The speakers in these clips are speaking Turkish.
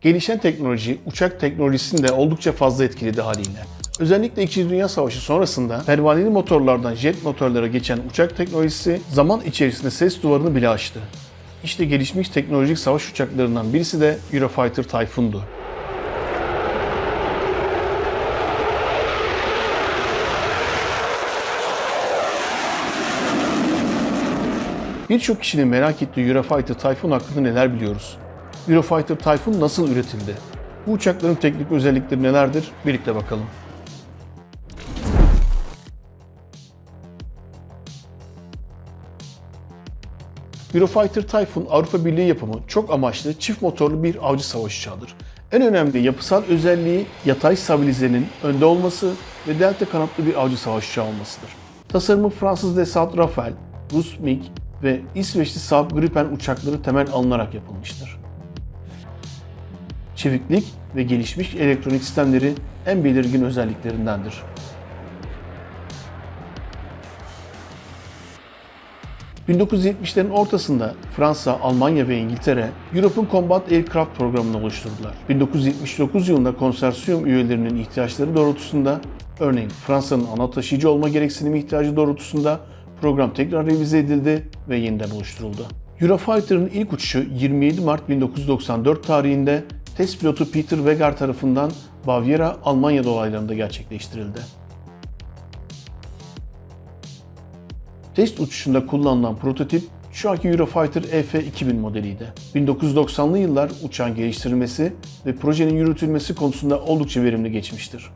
Gelişen teknoloji uçak teknolojisini de oldukça fazla etkiledi haliyle. Özellikle 2. Dünya Savaşı sonrasında pervaneli motorlardan jet motorlara geçen uçak teknolojisi zaman içerisinde ses duvarını bile aştı. İşte gelişmiş teknolojik savaş uçaklarından birisi de Eurofighter Typhoon'du. Birçok kişinin merak ettiği Eurofighter Typhoon hakkında neler biliyoruz? Eurofighter Typhoon nasıl üretildi? Bu uçakların teknik özellikleri nelerdir? Birlikte bakalım. Eurofighter Typhoon Avrupa Birliği yapımı çok amaçlı çift motorlu bir avcı savaş uçağıdır. En önemli yapısal özelliği yatay stabilizenin önde olması ve delta kanatlı bir avcı savaş uçağı olmasıdır. Tasarımı Fransız Dassault Rafale, Rus MiG ve İsveçli Saab Gripen uçakları temel alınarak yapılmıştır. Çeviklik ve gelişmiş elektronik sistemleri en belirgin özelliklerindendir. ...1970'lerin ortasında Fransa, Almanya ve İngiltere, European Combat Aircraft programını oluşturdular. 1979 yılında konsorsiyum üyelerinin ihtiyaçları doğrultusunda, örneğin Fransa'nın ana taşıyıcı olma gereksinimi ihtiyacı doğrultusunda program tekrar revize edildi ve yeniden oluşturuldu. Eurofighter'ın ilk uçuşu 27 Mart 1994 tarihinde test pilotu Peter Weger tarafından Bavyera, Almanya dolaylarında gerçekleştirildi. Test uçuşunda kullanılan prototip şu anki Eurofighter EF-2000 modeliydi. 1990'lı yıllar uçağın geliştirilmesi ve projenin yürütülmesi konusunda oldukça verimli geçmiştir.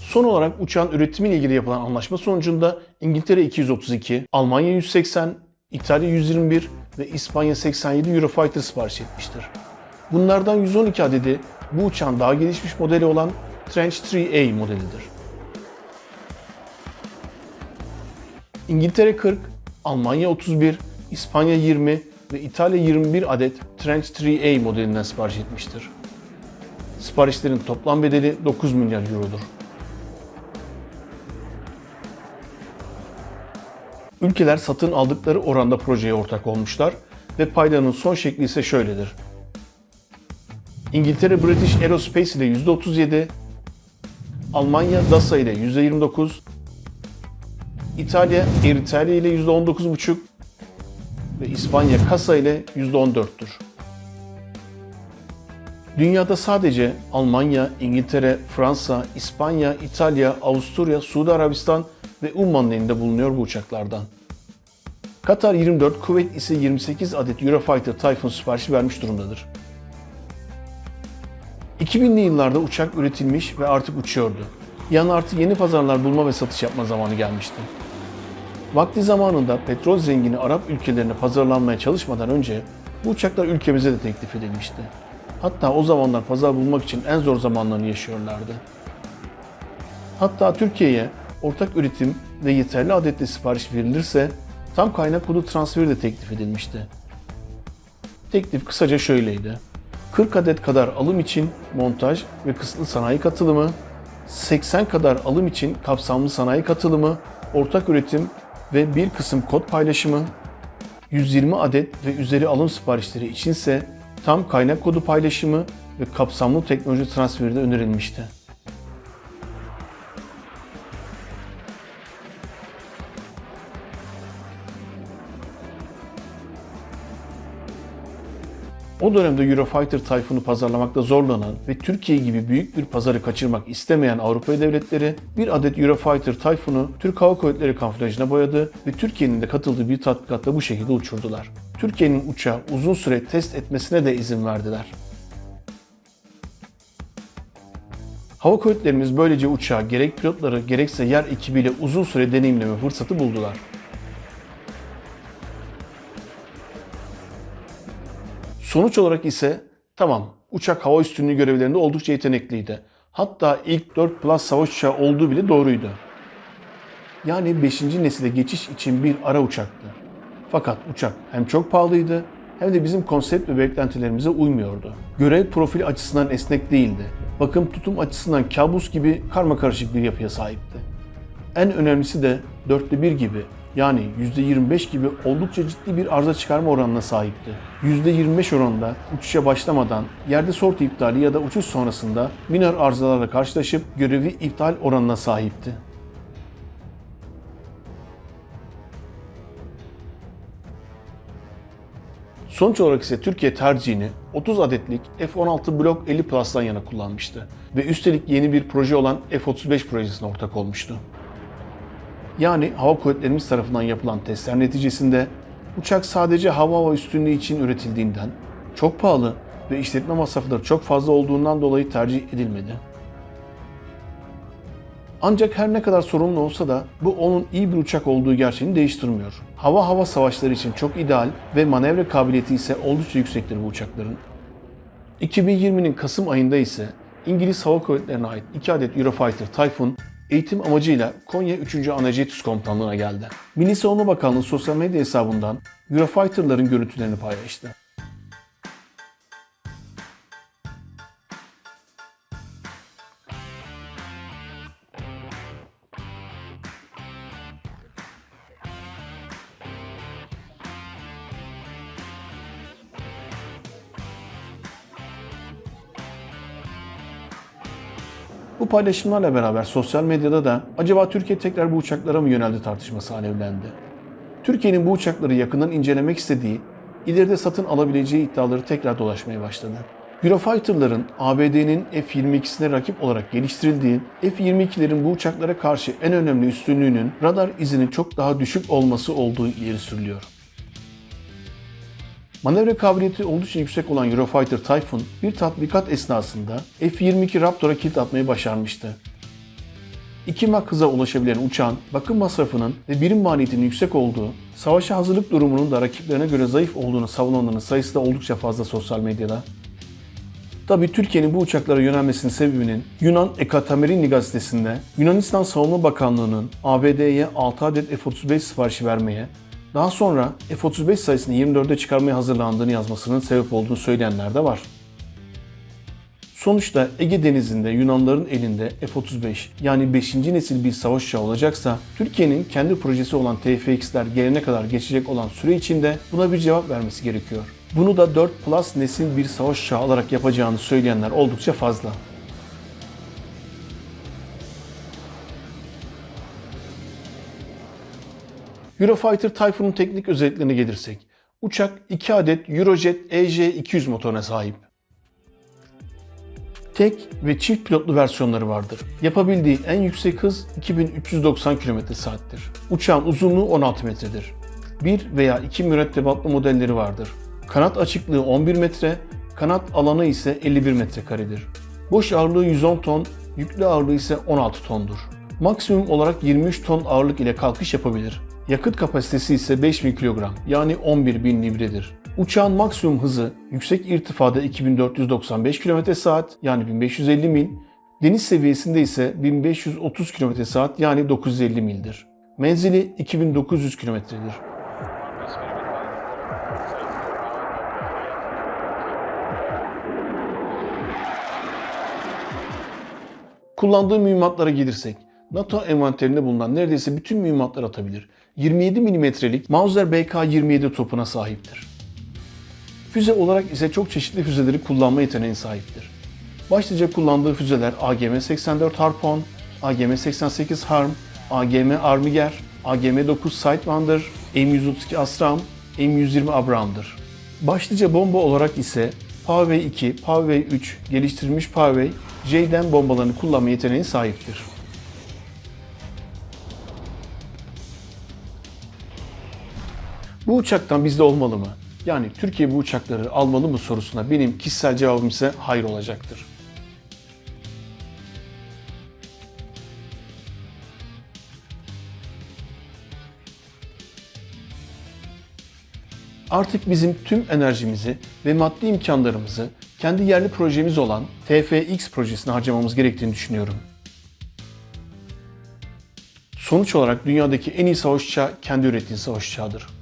Son olarak uçağın üretimiyle ilgili yapılan anlaşma sonucunda İngiltere 232, Almanya 180, İtalya 121 ve İspanya 87 Eurofighter sipariş etmiştir. Bunlardan 112 adedi bu uçağın daha gelişmiş modeli olan Trench 3A modelidir. İngiltere 40, Almanya 31, İspanya 20 ve İtalya 21 adet Trench 3A modelinden sipariş etmiştir. Siparişlerin toplam bedeli 9 milyar eurodur. Ülkeler satın aldıkları oranda projeye ortak olmuşlar ve paylarının son şekli ise şöyledir. İngiltere British Aerospace ile %37, Almanya DASA ile %29, İtalya Air ile %19,5 ve İspanya Kasa ile %14'tür. Dünyada sadece Almanya, İngiltere, Fransa, İspanya, İtalya, Avusturya, Suudi Arabistan ve Umman'ın elinde bulunuyor bu uçaklardan. Katar 24, Kuveyt ise 28 adet Eurofighter Typhoon siparişi vermiş durumdadır. 2000'li yıllarda uçak üretilmiş ve artık uçuyordu. Yani artık yeni pazarlar bulma ve satış yapma zamanı gelmişti. Vakti zamanında petrol zengini Arap ülkelerine pazarlanmaya çalışmadan önce bu uçaklar ülkemize de teklif edilmişti. Hatta o zamanlar pazar bulmak için en zor zamanlarını yaşıyorlardı. Hatta Türkiye'ye ortak üretim ve yeterli adetle sipariş verilirse tam kaynak kodu transferi de teklif edilmişti. Teklif kısaca şöyleydi. 40 adet kadar alım için montaj ve kısıtlı sanayi katılımı, 80 kadar alım için kapsamlı sanayi katılımı, ortak üretim ve bir kısım kod paylaşımı, 120 adet ve üzeri alım siparişleri içinse tam kaynak kodu paylaşımı ve kapsamlı teknoloji transferi de önerilmişti. O dönemde Eurofighter Typhoon'u pazarlamakta zorlanan ve Türkiye gibi büyük bir pazarı kaçırmak istemeyen Avrupa devletleri bir adet Eurofighter Typhoon'u Türk Hava Kuvvetleri kamuflajına boyadı ve Türkiye'nin de katıldığı bir tatbikatta bu şekilde uçurdular. Türkiye'nin uçağı uzun süre test etmesine de izin verdiler. Hava kuvvetlerimiz böylece uçağı gerek pilotları gerekse yer ekibiyle uzun süre deneyimleme fırsatı buldular. Sonuç olarak ise tamam uçak hava üstünlüğü görevlerinde oldukça yetenekliydi. Hatta ilk 4 Plus savaş uçağı olduğu bile doğruydu. Yani 5. nesile geçiş için bir ara uçaktı. Fakat uçak hem çok pahalıydı hem de bizim konsept ve beklentilerimize uymuyordu. Görev profili açısından esnek değildi. Bakım tutum açısından kabus gibi karma karışık bir yapıya sahipti. En önemlisi de dörtte bir gibi Yani %25 gibi oldukça ciddi bir arıza çıkarma oranına sahipti. %25 oranında uçuşa başlamadan yerde sortu iptali ya da uçuş sonrasında minor arızalarla karşılaşıp görevi iptal oranına sahipti. Sonuç olarak ise Türkiye tercihini 30 adetlik F-16 Block 50 Plus'tan yana kullanmıştı ve üstelik yeni bir proje olan F-35 projesine ortak olmuştu. Yani hava kuvvetlerimiz tarafından yapılan testler neticesinde uçak sadece hava hava üstünlüğü için üretildiğinden, çok pahalı ve işletme masrafları çok fazla olduğundan dolayı tercih edilmedi. Ancak her ne kadar sorunlu olsa da bu onun iyi bir uçak olduğu gerçeğini değiştirmiyor. Hava hava savaşları için çok ideal ve manevra kabiliyeti ise oldukça yüksektir bu uçakların. 2020'nin Kasım ayında ise İngiliz Hava Kuvvetleri'ne ait 2 adet Eurofighter Typhoon eğitim amacıyla Konya 3. Anajet Komutanlığı'na geldi. Milli Savunma Bakanlığı sosyal medya hesabından Eurofighter'ların görüntülerini paylaştı. Bu paylaşımlarla beraber sosyal medyada da acaba Türkiye tekrar bu uçaklara mı yöneldi tartışması alevlendi. Türkiye'nin bu uçakları yakından incelemek istediği, ileride satın alabileceği iddiaları tekrar dolaşmaya başladı. Eurofighter'ların ABD'nin F-22'sine rakip olarak geliştirildiği, F-22'lerin bu uçaklara karşı en önemli üstünlüğünün radar izinin çok daha düşük olması olduğu ileri sürülüyor. Manevra kabiliyeti oldukça yüksek olan Eurofighter Typhoon bir tatbikat esnasında F-22 Raptor'a kilit atmayı başarmıştı. 2 Mach hıza ulaşabilen uçağın bakım masrafının ve birim maliyetinin yüksek olduğu, savaşa hazırlık durumunun da rakiplerine göre zayıf olduğunu savunanların sayısı da oldukça fazla sosyal medyada. Tabi Türkiye'nin bu uçaklara yönelmesinin sebebinin Yunan Ekatamerini gazetesinde Yunanistan Savunma Bakanlığı'nın ABD'ye 6 adet F-35 siparişi vermeye daha sonra F-35 sayısını 24'e çıkarmaya hazırlandığını yazmasının sebep olduğunu söyleyenler de var. Sonuçta Ege Denizi'nde Yunanların elinde F-35 yani 5. nesil bir savaş uçağı olacaksa Türkiye'nin kendi projesi olan TFX'ler gelene kadar geçecek olan süre içinde buna bir cevap vermesi gerekiyor. Bunu da 4 Plus nesil bir savaş uçağı alarak yapacağını söyleyenler oldukça fazla. Eurofighter Typhoon'un teknik özelliklerine gelirsek, uçak 2 adet Eurojet EJ200 motoruna sahip. Tek ve çift pilotlu versiyonları vardır. Yapabildiği en yüksek hız 2390 km/saattir. Uçağın uzunluğu 16 metredir. Bir veya iki mürettebatlı modelleri vardır. Kanat açıklığı 11 metre, kanat alanı ise 51 metrekaredir. Boş ağırlığı 110 ton, yüklü ağırlığı ise 16 tondur. Maksimum olarak 23 ton ağırlık ile kalkış yapabilir. Yakıt kapasitesi ise 5000 kilogram yani 11.000 libredir. Uçağın maksimum hızı yüksek irtifada 2495 km saat yani 1550 mil, deniz seviyesinde ise 1530 km saat yani 950 mildir. Menzili 2900 kilometredir. Kullandığı mühimmatlara gelirsek, NATO envanterinde bulunan neredeyse bütün mühimmatları atabilir. 27 milimetrelik Mauser BK-27 topuna sahiptir. Füze olarak ise çok çeşitli füzeleri kullanma yeteneğine sahiptir. Başlıca kullandığı füzeler AGM-84 Harpoon, AGM-88 Harm, AGM Armiger, AGM-9 Sidewinder, M132 Astram, M120 Abraham'dır. Başlıca bomba olarak ise Pavey 2, Pavey 3 geliştirilmiş Pavey, J'den bombalarını kullanma yeteneğine sahiptir. Bu uçaktan bizde olmalı mı? Yani Türkiye bu uçakları almalı mı sorusuna benim kişisel cevabım ise hayır olacaktır. Artık bizim tüm enerjimizi ve maddi imkanlarımızı kendi yerli projemiz olan TFX projesine harcamamız gerektiğini düşünüyorum. Sonuç olarak dünyadaki en iyi savaş uçağı kendi ürettiği savaş uçağıdır.